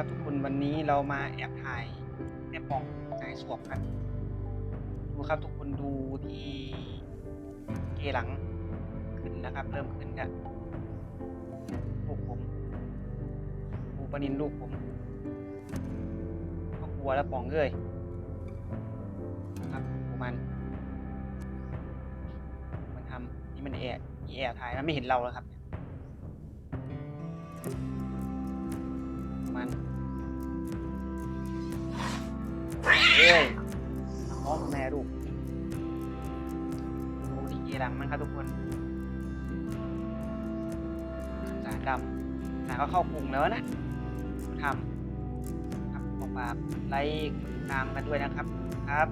ครับทุกคนวันนี้เรามาแอบถ่ายแม่ปองสายสวบกันดูครับทุกคนดูที่เกหลังขึ้นแล้วครับ เริ่มขึ้นกันลูกผมปูปนินลูกผมก็กลัวแล้วปองเลยครับปูมัน มันทำนี่มันแอบอีแอบถ่ายมันไม่เห็นเราแล้วครับมัน เอ้ยน้องแม่ลูกดูดีเจหลังมันครับทุกคนสารดำสารก็เข้ากรุงแล้วนะทำครับขอฝากไลค์ตามกันด้วยนะครับครับ